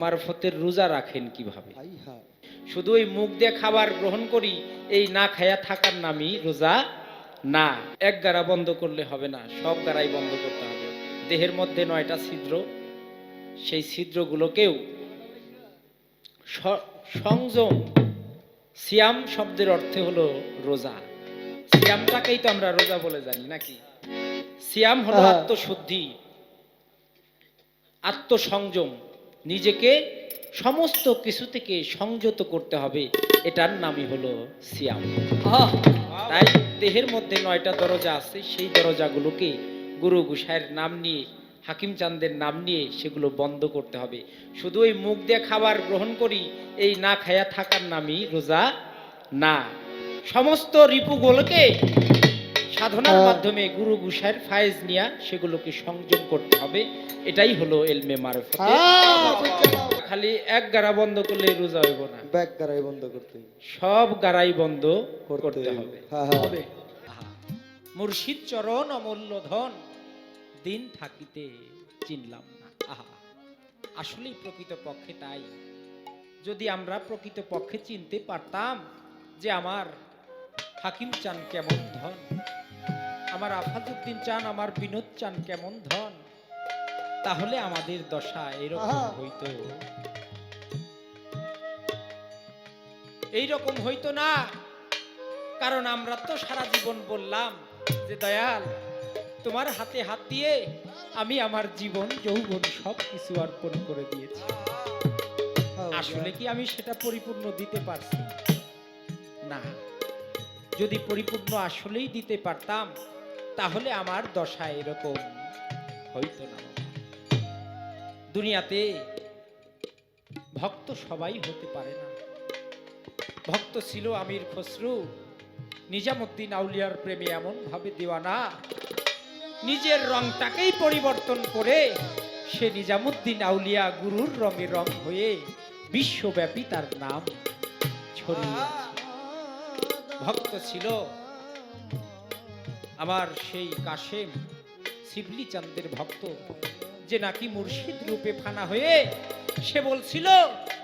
মারফতের রোজা রাখেন কীভাবে? শুধু ওই মুখ দিয়ে খাবার গ্রহণ করি এই না খায়া থাকার নামই রোজা না। এক গাড়া বন্ধ করলে হবে না সব গাড়াই বন্ধ করতে হবে। দেহের মধ্যে নয়টা ছিদ্র সেই ছিদ্রগুলোকেও সংযম সিয়াম শব্দের অর্থে হলো রোজা। সিয়ামটাকেই তো আমরা রোজা বলে জানি নাকি? সিয়াম হলো হ্যাঁ। আত্মশুদ্ধি আত্মসংযম। নিজেকে সমস্ত কিছু থেকে সংযত করতে হবে। এটার নামই হলো সিয়াম। তাই দেহের মধ্যে নয়টা দরজা আছে, সেই দরজাগুলোকে গুরু গুসাইয়ের নাম নিয়ে, হাকিম চান্দের নাম নিয়ে সেগুলো বন্ধ করতে হবে। শুধু ওই মুখ দিয়ে খাবার গ্রহণ করি, এই না খায়া থাকার নামই রোজা না। সমস্ত রিপুগুলোকে সাধনার। মাধ্যমে গুরু গুসাইয়ের ফায়েজ নিয়া সেগুলোকে সংযম করতে হবে এটাই হলো এলমে মারফতে। খালি এক গাড়া বন্ধ করলে রোজা হইব না। ব্যাগ গারাই বন্ধ করতে সব গাড়াই বন্ধ করতে হবে। হ্যাঁ হ্যাঁ। মুর্শিদ চরণ অমূল্য ধন দিন থাকিতে চিনলাম না। আহা। আসলেই প্রকৃত পক্ষে তাই। যদি আমরা প্রকৃত পক্ষে চিনতে পারতাম যে আমার হাকিম চান কেমন ধন আমার আফাজউদ্দিন চান আমার বিনোদ চান কেমন ধন? তাহলে আমাদের দশা এরকম হইতো। এইরকম হইতো না। কারণ আমরা তো সারা জীবন বললাম যে দয়াল তোমার হাতে হাত দিয়ে আমি আমার জীবন যৌবন সব কিছু অর্পণ করে দিয়েছি। আসলে কি আমি সেটা পরিপূর্ণ দিতে পারছি? না। যদি পরিপূর্ণ আসলেই দিতে পারতাম তাহলে আমার দশা এরকম হইতো না। দুনিয়াতে ভক্ত সবাই হতে পারে না। ভক্ত ছিল আমির খসরু। নিজামুদ্দিন আউলিয়ার প্রেমে এমন ভাবে দিওয়ানা। নিজের রংটাকেই পরিবর্তন করে সে নিজামুদ্দিন আউলিয়া গুরুর রঙে রং হয়ে বিশ্বব্যাপী তার নাম ছড়িয়ে ভক্ত ছিল আমার সেই কাশেম শিবলি চান্দের ভক্ত যে নাকি মুর্শিদ রূপে ফানা হয়ে সে বলছিল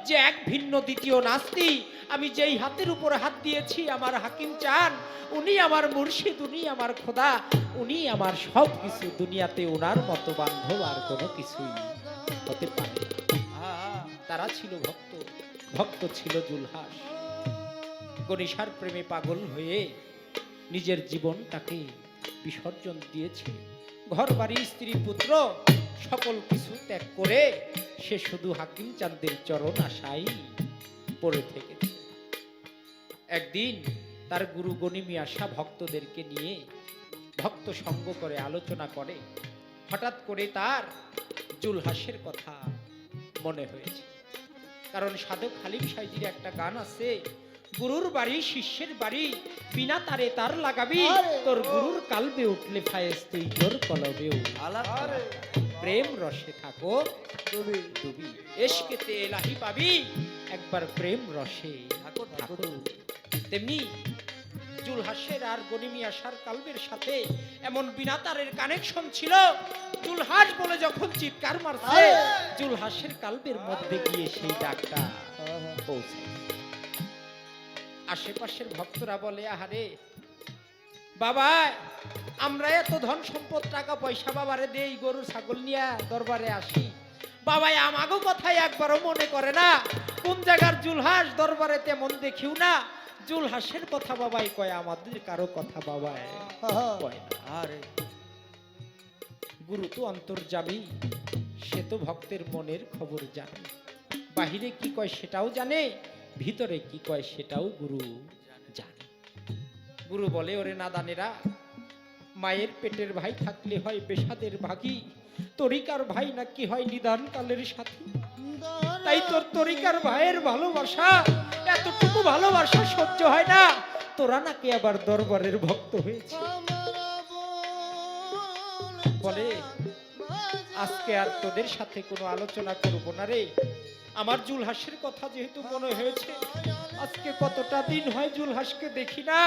যে এক ভিন্ন দ্বিতীয় নাস্তি, আমি যেই হাতের উপর হাত দিয়েছি আমার হাকিম চান, উনি আমার মুর্শিদ, উনি আমার খোদা, উনি আমার সব কিছু, দুনিয়াতে ওনার মতো বান্ধব আর কোনো কিছুই হতে পারে। তারা ছিল ভক্ত ভক্ত ছিল জুলহাস গণিসার প্রেমে পাগল হয়ে নিজের জীবনটাকে বিসর্জন দিয়েছে। ঘর বাড়ি স্ত্রী, পুত্র, সকল কিছু ত্যাগ করে সে শুধু হাকিম চাঁদের চরণ আশাই পড়ে থেকেছে। একদিন তার গুরু গণিমি আশা ভক্তদেরকে নিয়ে ভক্ত সঙ্গ করে আলোচনা করে। হঠাৎ করে তার জুলহাসের কথা মনে হয়েছে। কারণ সাধক হালিম সাইজির একটা গান আছে গুরুর বাড়ি শিষ্যের বাড়ি বিনা তারে তার লাগাবি। তোর গুরুর কালবে উঠলে ফায়েজ তুই তোর কলবেও প্রেম রসে থাকো। ডুবি এসকেতে এলাহি পাবি। একবার প্রেম রসে থাকো থাকো তেমনি জুলহাসের আর গনিমি আসার কালবের সাথে এমন বিনা তারের কানেকশন ছিল। জুলহাস বলে যখন চিৎকার মারছে! জুলহাসের কালবের মধ্যে গিয়ে সেই ডাকটা হ্যাঁ হ্যাঁ। পৌঁছে আশেপাশের ভক্তরা বলে, আহারে, বাবা, আমরা এত ধন সম্পদ, টাকা পয়সা বাবারে দেই, গরু, ছাগল নিয়ে দরবারে আসি। বাবাই আমাগো কথাই একবারও মনে করে না। কোন জায়গার জুলহাস দরবারে তেমন দেখিও না। জুলহাসের কথা বাবাই কয়, আমাদের কারও কথা। কয় আরে, গুরু তো অন্তর অন্তর্যামী সে তো ভক্তের মনের খবর জানে। বাহিরে কি কয় সেটাও জানে ভিতরে কি কয় সেটাও গুরু জানে। গুরু বলে, ওরে নাদানেরা, মায়ের পেটের ভাই থাকলে হয় পেশাদের ভাগী। তরিকার ভাই নাকি হয় নিদান কালের সাথী। তাই তোর তরিকার ভাইয়ের ভালোবাসা, এতটুকু ভালোবাসা সহ্য হয় না। তোরা নাকি আবার দরবারের ভক্ত হয়েছে বলে আজকে আর তোদের সাথে কোনো আলোচনা করব না রে। আমার জুলহাসের কথা যেহেতু মনে হয়েছে, আজকে কতটা দিন হয় জুলহাসকে দেখি না।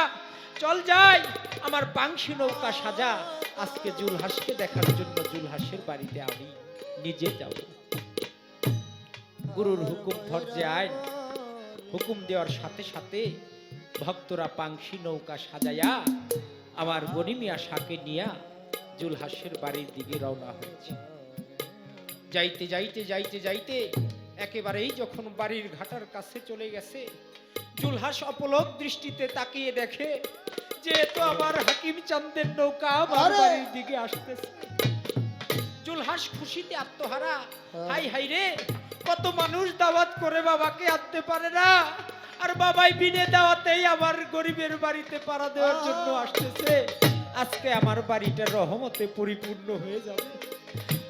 চল যাই, আমার বাংশি নৌকা সাজা। আজকে জুলহাসকে দেখার জন্য জুলহাসের বাড়িতে আমি নিজে যাব। গুরুর হুকুম ধর্যে আইন। হুকুম দেওয়ার সাথে সাথে ভক্তরা পাংশি নৌকা সাজায়া আমার গনিমিয়া শাকে নিয়া জুলহাসের বাড়ির দিকে রওনা হয়েছে। যাইতে যাইতে যাইতে যাইতে একেবারেই যখন বাড়ির ঘাটার কাছে চলে গেছে জুলহাস অপলক দৃষ্টিতে তাকিয়ে দেখে যে তো আমার হাকিম চান্দের নৌকা আমার বাড়ির দিকে আসতেছে। জুলহাস খুশিতে আত্মহারা হাই হাই রে কত মানুষ দাওয়াত করে বাবাকে আনতে পারে না? আর বাবাই বিনে দাওয়াতেই আমার গরিবের বাড়িতে পাড়া দেওয়ার জন্য আসতেছে। আজকে আমার বাড়িটা রহমতে পরিপূর্ণ হয়ে যাবে।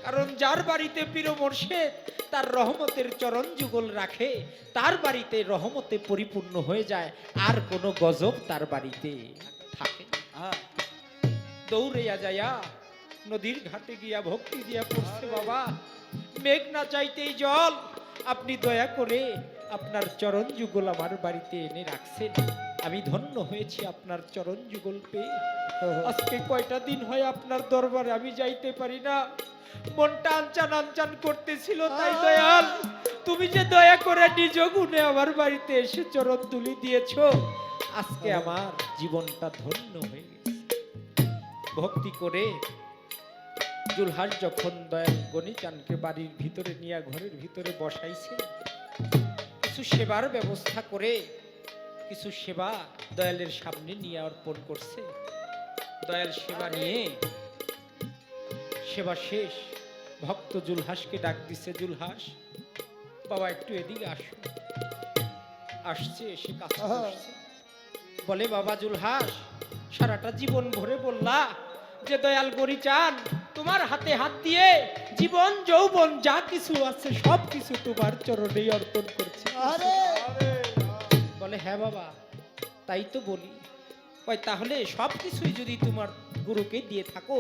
কারণ যার বাড়িতে পীর মোর্শেদ তার রহমতের চরণ যুগল রাখে তার বাড়িতে রহমতে পরিপূর্ণ হয়ে যায় আর কোনো গজব তার বাড়িতে থাকে না। দৌড়িয়া যায়া নদীর ঘাটে গিয়া ভক্তি দিয়া পড়ছে বাবা। মেঘ না চাইতেই জল আপনি দয়া করে আপনার চরণ যুগল আমার বাড়িতে এনে রাখছেন। আমি ধন্য হয়েছি আপনার চরণ যুগল পেয়ে। আজকে কয়টা দিন হয় আপনার দরবারে আমি যাইতে পারি না। মনটা আনচান আনচান করতেছিল তাই দয়াল তুমি যে দয়া করে নিজ গুণে আমার বাড়িতে এসে চরণ তুলি দিয়েছ আজকে আমার জীবনটা ধন্য হয়ে গেছে। ভক্তি করে জুলহাস যখন দয়াল গণিচানকে বাড়ির ভিতরে নিয়ে ঘরের ভিতরে বসাইছে কিছু সেবার ব্যবস্থা করে কিছু সেবা দয়ালের সামনে নিয়ে অর্পণ করছে। দয়াল সেবা নিয়ে সেবা শেষ। ভক্ত জুলহাসকে ডাক দিছে জুলহাস বাবা একটু এদিকে আসো। আসছে এসে কাছে আহা। বলে বাবা জুলহাস সারাটা জীবন ভরে বললা যে দয়াল গরি চান তোমার হাতে হাত দিয়ে জীবন যৌবন যা কিছু আছে সব কিছু তোমার চরণেই অর্পণ করছে। আরে! বলে হ্যাঁ বাবা তাই তো বলি। কয় তাহলে সব কিছুই যদি তোমার গুরুকে দিয়ে থাকো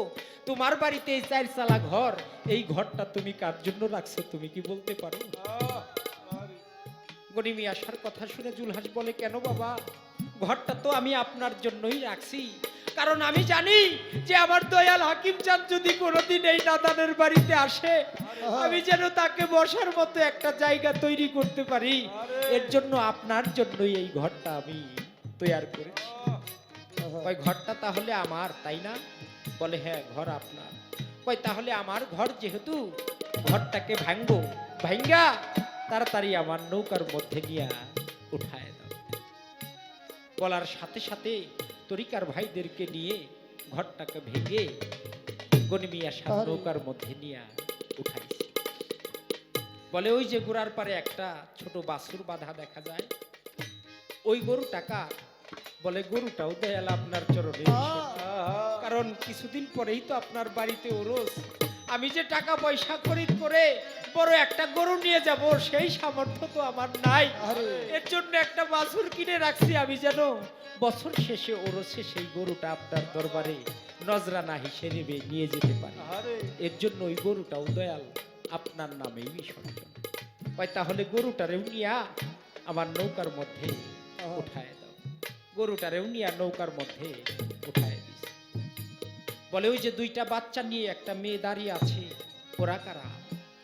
তোমার বাড়িতে এই চার চালা ঘর এই ঘরটা তুমি কার জন্য রাখছো তুমি কি বলতে পারো? গরিমি আসার কথা শুনে জুলহাস বলে কেন বাবা ঘরটা তো আমি আপনার জন্যই রাখছি। কারণ আমি জানি যে আমার দয়াল হাকিম চাঁদ যদি কোনোদিন এই নাদানের বাড়িতে আসে আমি যেন তাকে বসার মতো একটা জায়গা তৈরি করতে পারি। এর জন্য আপনার জন্যই এই ঘরটা আমি তৈরি করেছি। কয় ঘরটা তাহলে আমার তাই না? বলে হ্যাঁ ঘর আপনার। কয় তাহলে আমার ঘর যেহেতু ঘরটাকে ভাঙবো ভাঙ্গা তাড়াতাড়ি আমার নৌকার মধ্যে নিয়ে উঠায় দাও। বলার সাথে সাথে তরিকার ভাইদেরকে নিয়ে ঘরটাকে ভেঙে গনিমিয়া সাত নৌকার মধ্যে নিয়ে উঠাইছে বলে ওই যে গোড়ার পারে একটা ছোট বাছুর বাধা দেখা যায়। ওই গরু টাকা বলে গরুটাও দয়াল আপনার চরণে কারণ কিছুদিন পরেই তো আপনার বাড়িতে ওরস। আমি যে টাকা পয়সা খরিদ করে বড় একটা গরু নিয়ে যাব সেই সামর্থ্য তো আমার নাই। এর জন্য একটা বাছুর কিনে রাখছি আমি যেন। বছর শেষে ওরসে সেই গরুটা আপনার দরবারে নজরানা হিসেবে নিয়ে যেতে পারি। এর জন্য ওই গরুটাও দয়াল। আপনার নামেই বিসর্জন কয় তাহলে গরুটারেও নিয়া আমার নৌকার মধ্যে উঠায় দাও। গরুটারেও নিয়া নৌকার মধ্যে উঠায় দিস বলে ওই যে দুইটা বাচ্চা নিয়ে একটা মেয়ে দাঁড়িয়ে আছে ওরা কারা?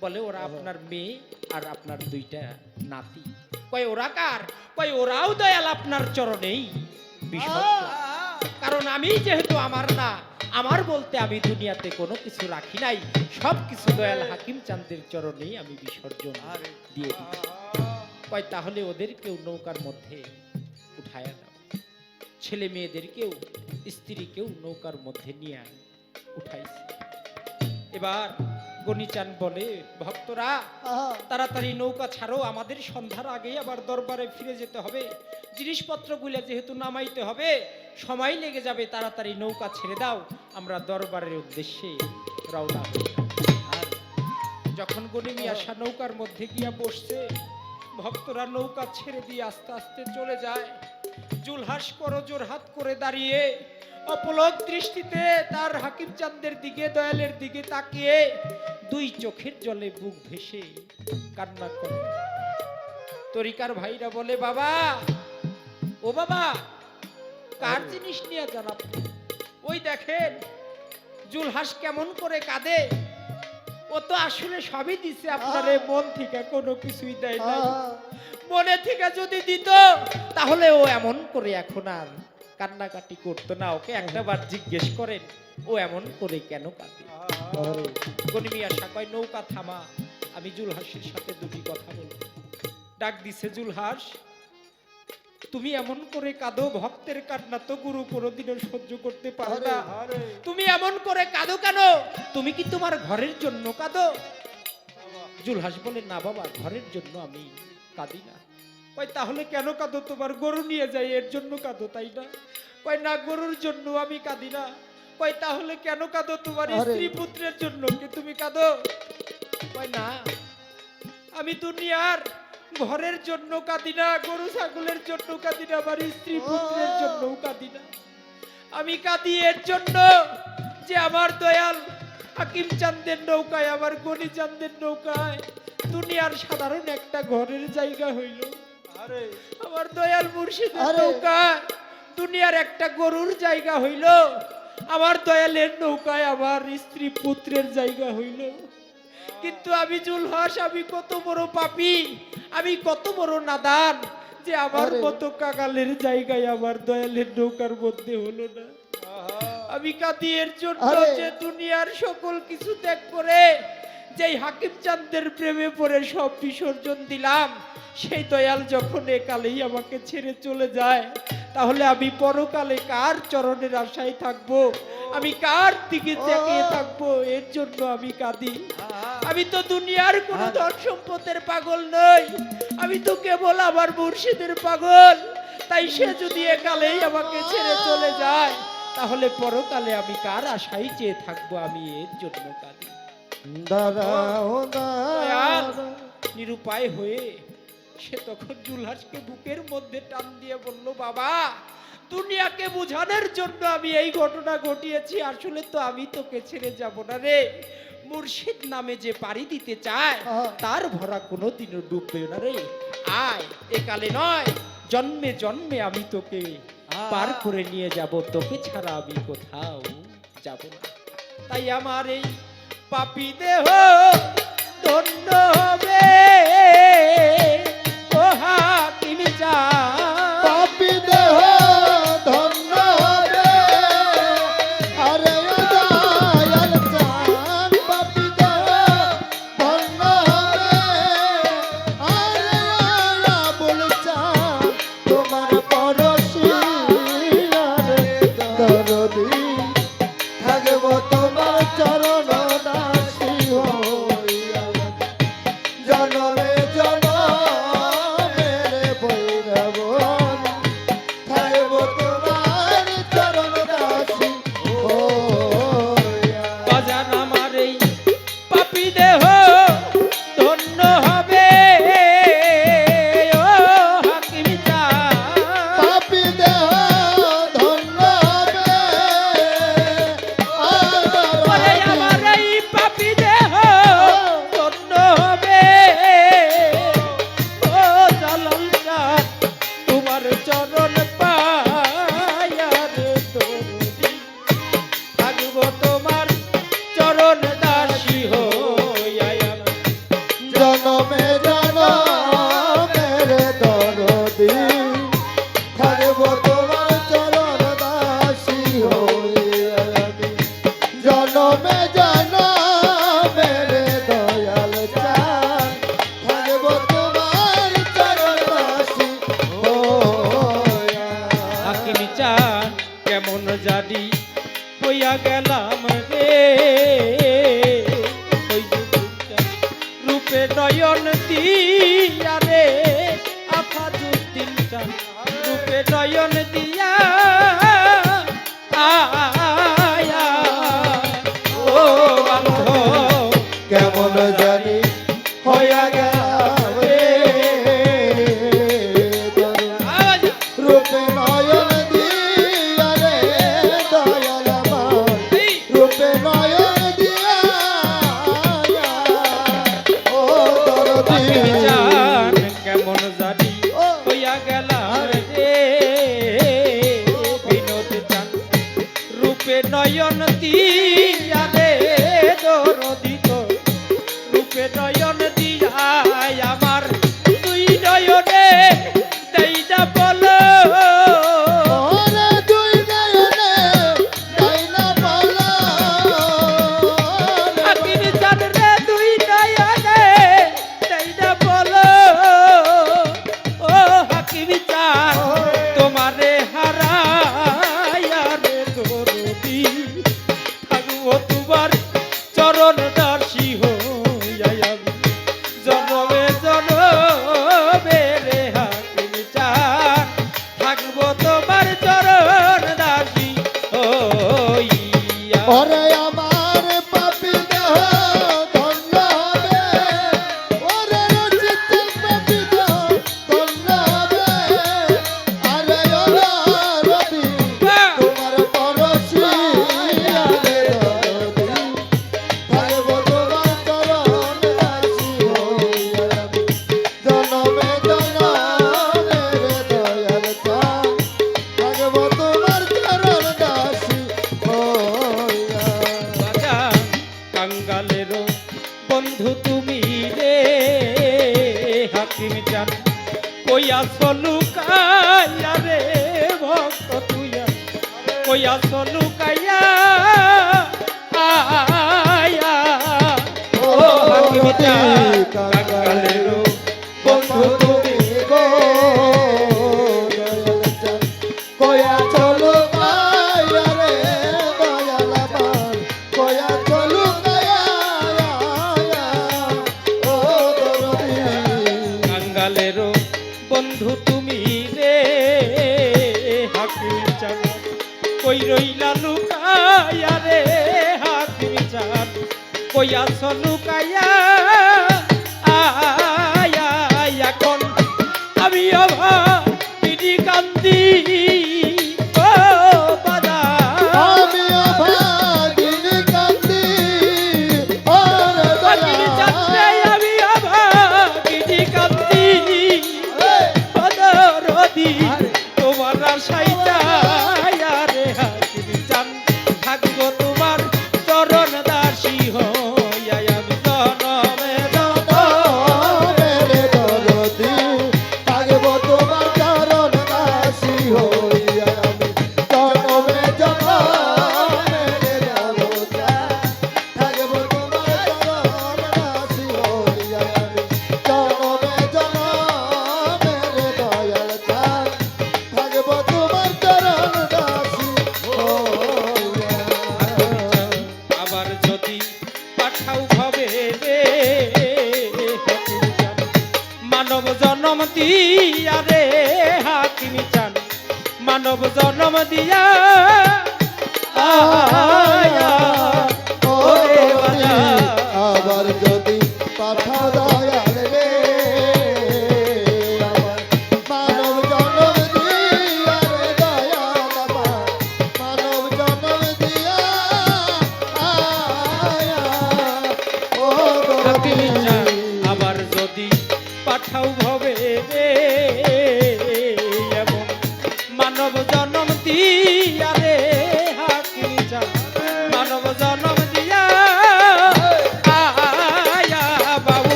বলে ওরা আপনার মেয়ে আর আপনার দুইটা নাতি। কয় ওরা কার? কয় ওরাও দয়াল আপনার চরণেই বিসর্জন কারণ আমি যেহেতু আমার না আমার বলতে আমি দুনিয়াতে কোনো কিছু রাখি নাই। সব কিছু দয়াল হাকিম চান্দের চরণেই আমি বিসর্জন দিয়ে দিই কয় তাহলে ওদেরকেও নৌকার মধ্যে উঠায় না ছেলে মেয়েদেরকেও স্ত্রীকেও নৌকার মধ্যে নিয়ে উঠাইছে। এবার গনিচান বলে ভক্তরা তাড়াতাড়ি নৌকা ছাড়ো আমাদের সন্ধ্যার আগেই আবার দরবারে ফিরে যেতে হবে। জিনিসপত্রগুলো যেহেতু নামাইতে হবে সময় লেগে যাবে তাড়াতাড়ি নৌকা ছেড়ে দাও। আমরা দরবারের উদ্দেশ্যে রওনা। আর যখন গনিমি আসা নৌকার মধ্যে গিয়া বসছে ভক্তরা নৌকা ছেড়ে দিয়ে আস্তে আস্তে চলে যায়। জুলহাস করো জোরহাত করে দাঁড়িয়ে অপলক দৃষ্টিতে তার হাকিম চান্দের দিকে দয়ালের দিকে তাকিয়ে দুই চোখের জলে বুক ভেসে কান্না করে। তরিকার ভাইরা বলে বাবা ও বাবা কার জিনিস নিয়ে আপনি ওই দেখেন জুলহাস কেমন করে কাঁদে। ও তো আসলে সবই দিছে আপনারে মন থেকে কোনো কিছুই দেয় না মনে থেকে যদি দিত তাহলে ও এমন করে এখন আর কান্নাকাটি করতো না ওকে একটা বার জিজ্ঞেস করেন ও এমন করে কেন কাঁদে? আরে, গনিমি নৌকা থামা আমি জুলহাসের সাথে দুটি কথা বলব ডাক দিছে জুলহাস তুমি এমন করে কাঁদো ভক্তের কান্না তো গুরু কোনোদিনও সহ্য করতে পারো না। তুমি এমন করে কাঁদো কেন? তুমি কি তোমার ঘরের জন্য কাঁদো? জুলহাস বলে না বাবা ঘরের জন্য আমি কাঁদি না। কয় তাহলে কেন কাঁদো? তোমার গরু নিয়ে যাই এর জন্য কাঁদো তাই না? কয় না গরুর জন্য আমি কাঁদি না। কয় তাহলে কেন কাঁদো? তোমার স্ত্রী পুত্রের জন্য কি তুমি কাঁদো? কয় না আমি দুনিয়ার ঘরের জন্য কাঁদি না গরু ছাগলের জন্য কাঁদি না আমার স্ত্রী পুত্রের জন্যও কাঁদি না। আমি কাঁদি এর জন্য যে আমার দয়াল হাকিম চান্দের নৌকায় আমার গনি চান্দের নৌকায় দুনিয়ার সাধারণ একটা ঘরের জায়গা হইল। আমার দয়াল মুর্শিদের। নৌকায় দুনিয়ার একটা গরুর জায়গা হইল। আমার দয়ালের নৌকায় আমার স্ত্রী পুত্রের জায়গা হইল। কিন্তু আমি জুলহাস আমি কত বড় পাপী আমি কত বড় নাদান যে আমার। মতো কাকালের জায়গায় আমার দয়ালের নৌকার মধ্যে হলো না। আমি কাঁদি এর জন্য যে দুনিয়ার সকল কিছু ত্যাগ করে যেই হাকিম চান্দের প্রেমে পড়ে সব বিসর্জন দিলাম সেই দয়াল যখন একালেই আমাকে ছেড়ে চলে যায় তাহলে আমি পরকালে কার চরণের আশায় থাকব? আমি কার দিকে তাকিয়ে থাকব? এর জন্য আমি কাঁদি। আমি তো দুনিয়ার কোনো আর- ধন সম্পদের পাগল নই। আমি তো কেবল আমার মুর্শিদের পাগল। তাই সে যদি একালেই আমাকে ছেড়ে চলে যায় তাহলে পরকালে আমি কার আশাই চেয়ে থাকব? আমি এর জন্য কাঁদি। নিরুপায় হয়ে সে তখন জুলহাসকে বুকের মধ্যে টান দিয়ে বলল বাবা দুনিয়াকে বোঝানোর জন্য আমি এই ঘটনা ঘটিয়েছি আসলে তো আমি তোকে ছেড়ে যাব না রে। মুর্শিদ নামে যে পাড়ি দিতে চায় তার ভরা কোনোদিনও ডুববে না রে। আয় একালে নয় জন্মে জন্মে আমি তোকে পার করে নিয়ে যাব তোকে ছাড়া আমি কোথাও যাব না। তাই আমার এই পাপি দেহ ধন্য হবে। কইয়া লুকায়া আয়া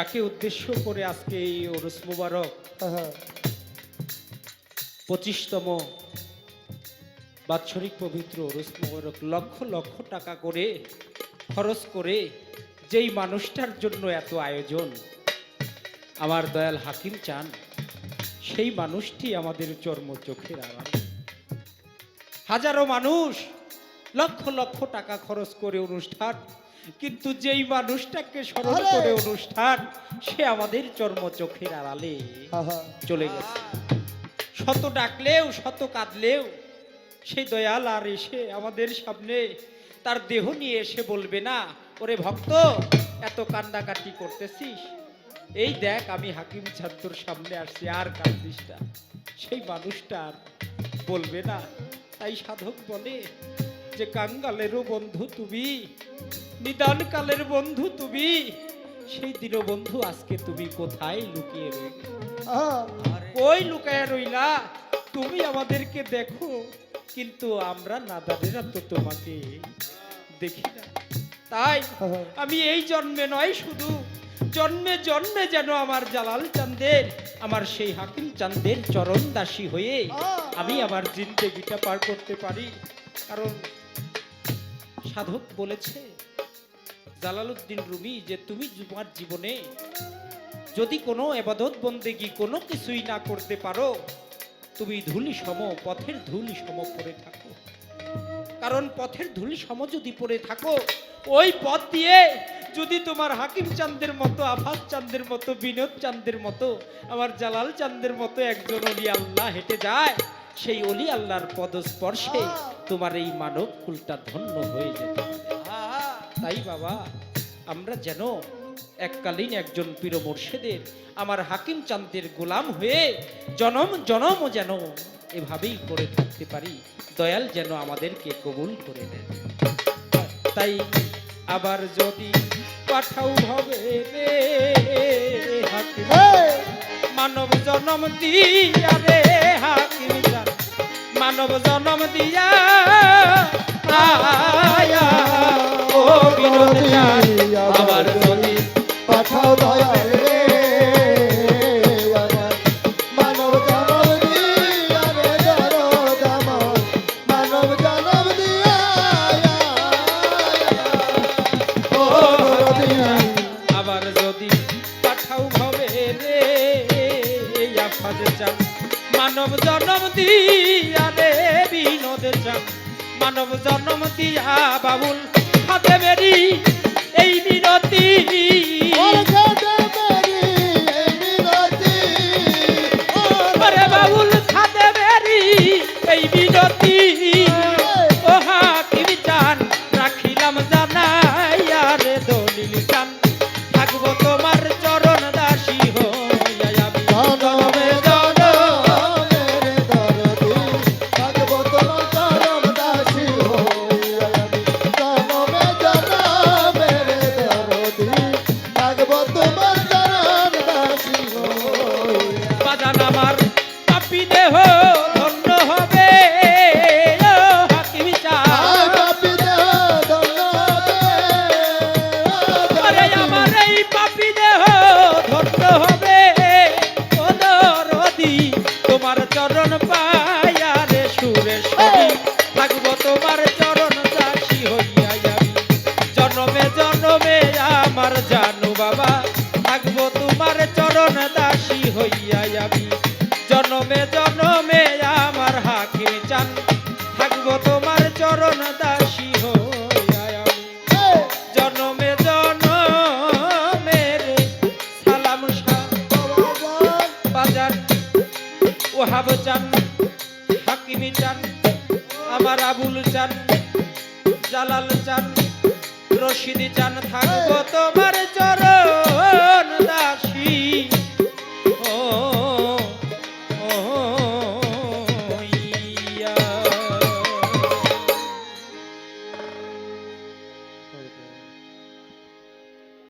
যাকে উদ্দেশ্য করে আজকে এই ওরস মুবারক পঁচিশতম বাৎসরিক পবিত্র ওরস মুবারক লক্ষ লক্ষ টাকা করে খরচ করে যেই মানুষটার জন্য এত আয়োজন আমার দয়াল হাকিম চান সেই মানুষটি আমাদের চর্ম চোখের আড়াল। হাজারো মানুষ লক্ষ লক্ষ টাকা খরচ করে অনুষ্ঠান কিন্তু যেই মানুষটাকে স্মরণ করে অনুষ্ঠান সে আমাদের চর্ম চোখের আড়ালে চলে গেছে শত ডাকলেও শত কাঁদলেও সেই দয়াল আর এসে আমাদের সামনে তার দেহ নিয়ে এসে বলবে না ওরে ভক্ত এত কান্দাকাটি করতেছিস? এই দেখ আমি হাকিম ছাত্রর সামনে আসছি আর না। সেই মানুষটা আর বলবে না। তাই সাধক বলে যে কাঙ্গালেরও বন্ধু তুমি নিদান কালের বন্ধু তুমি সেই দীনবন্ধু আজকে তুমি কোথায় লুকিয়ে রইলে ওই লুকায়া রইলা? তুমি আমাদেরকে দেখো কিন্তু আমরা নাদারেরা তো তোমাকে দেখি না। তাই আমি এই জন্মে নয় শুধু জন্মে জন্মে যেন আমার জালাল চান্দের আমার সেই হাকিম চান্দের চরণ দাসী হয়ে আমি আমার জিন্দেগিটা পার করতে পারি। কারণ সাধক বলেছে জালালুদ্দিন রুমি যে, তুমি তোমার জীবনে যদি কোনো এবাদত বন্দেগি কোনো কিছুই না করতে পারো, তুমি ধুলি সম পথের ধুলি সম পড়ে থাকো। কারণ পথের ধুলি সম যদি পড়ে থাকো, ওই পথ দিয়ে যদি তোমার হাকিম চান্দের মতো আফাস চান্দের মতো, বিনোদ চান্দের মতো, আমার জালাল চান্দের মতো একজন অলি আল্লাহ হেঁটে যায় সেই অলি আল্লাহর পদস্পর্শে তোমার এই মানব কুলটা ধন্য হয়ে যেতে। তাই বাবা আমরা যেন এককালীন একজন পীর মোর্শেদের আমার হাকিম চান্দের গোলাম হয়ে জনম জনম যেন এভাবেই করে থাকতে পারি দয়াল যেন আমাদেরকে কবুল করে দেন তাই আবার যদি পাঠাও হবে মানব জনম দিয়া মানব জনম দিয়া